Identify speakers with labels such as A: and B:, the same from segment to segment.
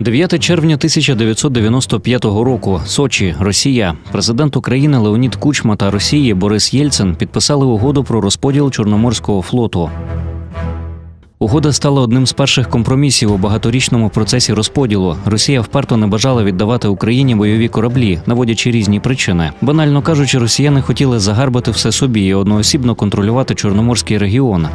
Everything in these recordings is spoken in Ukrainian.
A: 9 червня 1995 року. Сочі, Росія. Президент України Леонід Кучма та Росії Борис Єльцин підписали угоду про розподіл Чорноморського флоту. Угода стала одним з перших компромісів у багаторічному процесі розподілу. Росія вперто не бажала віддавати Україні бойові кораблі, наводячи різні причини. Банально кажучи, росіяни хотіли загарбати все собі і одноосібно контролювати Чорноморський регіон.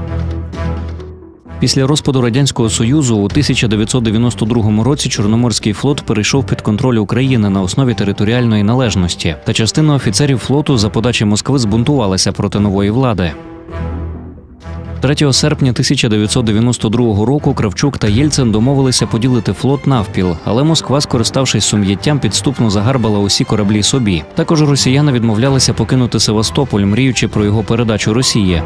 A: Після розпаду радянського союзу у 1992 році Чорноморський флот перейшов під контроль України на основі територіальної належності, та частина офіцерів флоту за подачі Москви збунтувалася проти нової влади. 3 серпня 1992 року Кравчук та Єльцин домовилися поділити флот навпіл, але Москва, скориставшись сум'яттям, підступно загарбала усі кораблі собі. Також росіяни відмовлялися покинути Севастополь, мріючи про його передачу Росії.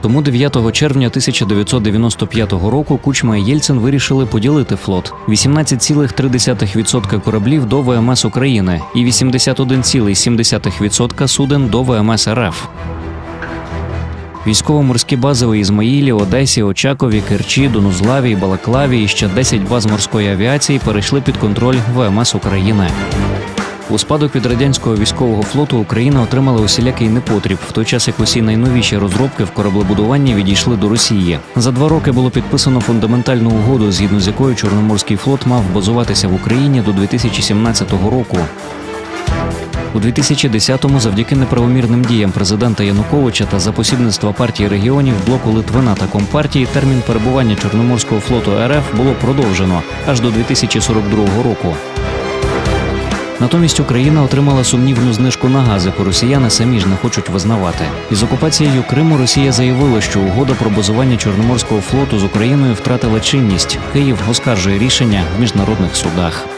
A: Тому 9 червня 1995 року Кучма і Єльцин вирішили поділити флот: 18,3% кораблів до ВМС України і 81,7% суден до ВМС РФ. Військово-морські бази у Ізмаїлі, Одесі, Очакові, Керчі, Донузлаві, Балаклаві і ще 10 баз морської авіації перейшли під контроль ВМС України. У спадок від радянського військового флоту Україна отримала усілякий непотріб, в той час як усі найновіші розробки в кораблебудуванні відійшли до Росії. За два роки було підписано фундаментальну угоду, згідно з якою Чорноморський флот мав базуватися в Україні до 2017 року. У 2010-му завдяки неправомірним діям президента Януковича та за посібництва партії регіонів блоку Литвина та Компартії термін перебування Чорноморського флоту РФ було продовжено аж до 2042 року. Натомість Україна отримала сумнівну знижку на газ, яку росіяни самі ж не хочуть визнавати. Із окупацією Криму Росія заявила, що угода про базування Чорноморського флоту з Україною втратила чинність. Київ оскаржує рішення в міжнародних судах.